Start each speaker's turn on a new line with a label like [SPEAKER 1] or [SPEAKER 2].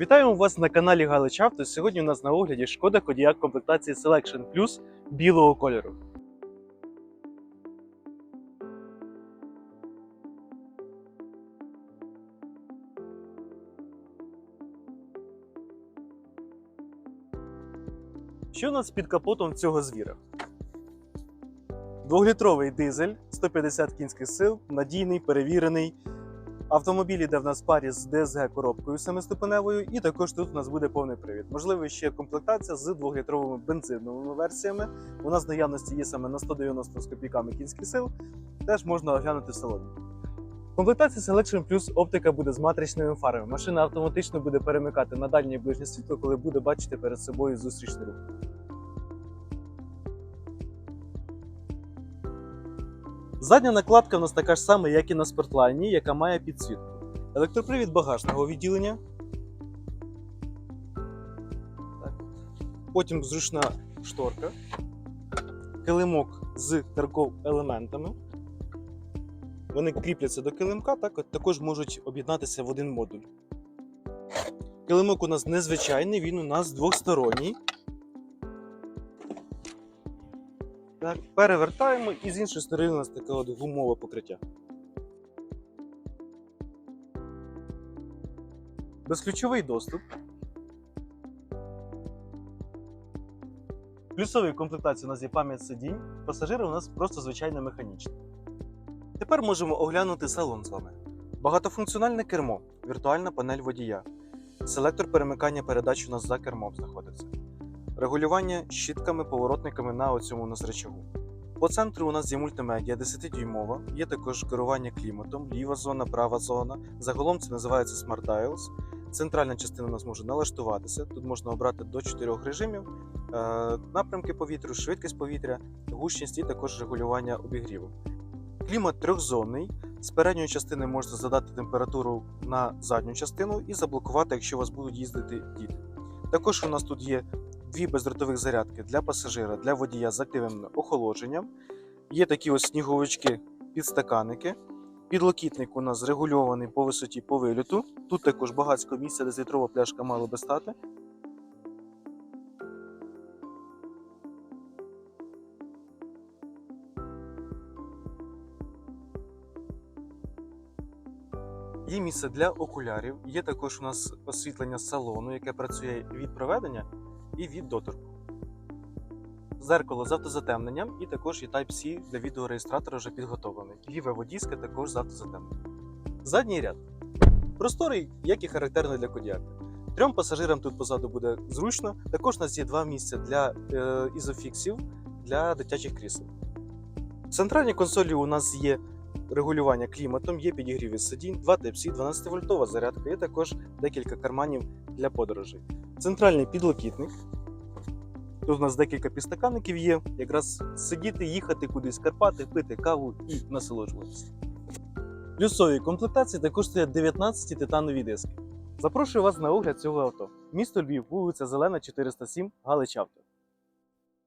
[SPEAKER 1] Вітаємо вас на каналі Галич Авто. Сьогодні у нас на огляді шкода Кодіак комплектації Selection Plus білого кольору. Що у нас під капотом цього звіра? Двохлітровий дизель, 150 кінських сил, надійний, перевірений. Автомобіль йде в нас парі з DSG коробкою семиступеневою, і також тут у нас буде повний привід. Можливо, ще комплектація з двохлітровими бензиновими версіями. У нас в наявності є саме на 190 з копійками кінських сил. Теж можна оглянути в салоні. В комплектації Selection Plus оптика буде з матричними фарами. Машина автоматично буде перемикати на дальнє і ближнє світло, коли буде бачити перед собою зустрічний рух. Задня накладка у нас така ж сама, як і на спортлайні, яка має підсвітку. Електропривід багажного відділення. Потім зручна шторка. Килимок з тарков елементами. Вони кріпляться до килимка, так, також можуть об'єднатися в один модуль. Килимок у нас незвичайний, він у нас двосторонній. Так, перевертаємо і з іншої сторони у нас таке от гумове покриття. Безключовий доступ. Плюсовій комплектації у нас є пам'ять сидінь, пасажири у нас просто звичайно механічні. Тепер можемо оглянути салон з вами. Багатофункціональне кермо, віртуальна панель водія, селектор перемикання передач у нас за кермом знаходиться регулювання щітками, поворотниками на оцьому нас. По центру у нас є мультимедіа 10-дюймова, є також керування кліматом, ліва зона, права зона. Загалом це називається Smart Dials. Центральна частина у нас може налаштуватися. Тут можна обрати до 4 режимів: е, напрямки повітря, швидкість повітря, гучність і також регулювання обігріву. Клімат трьохзонний. З передньої частини можна задати температуру на задню частину і заблокувати, якщо у вас будуть їздити діти. Також у нас тут є дві бездротових зарядки для пасажира, для водія з активним охолодженням. Є такі ось сніговички підстаканники. Підлокітник у нас регульований по висоті по виліту. Тут також багатсько місця, де літрова пляшка мала би стати. Є місце для окулярів. Є також у нас освітлення салону, яке працює від проведення і від доторку. Зеркало з автозатемненням і також і Type-C для відеореєстратора вже підготовлений. Ліве водійське також з автозатемненням. Задній ряд. Просторий, як і характерно для Кодіака. Трьом пасажирам тут позаду буде зручно. Також у нас є два місця для е, ізофіксів для дитячих крісел. В центральній консолі у нас є регулювання кліматом, є підігрів сидінь, 2 Type-C, 12-вольтова зарядка, є також декілька карманів для подорожей. Центральний підлокітник. Тут у нас декілька підстаканників є. Якраз сидіти, їхати кудись Карпати, пити каву і насолоджуватися. Плюсові комплектації також стоять 19 титанові диски. Запрошую вас на огляд цього авто. Місто Львів, вулиця Зелена, 407, Галич Авто.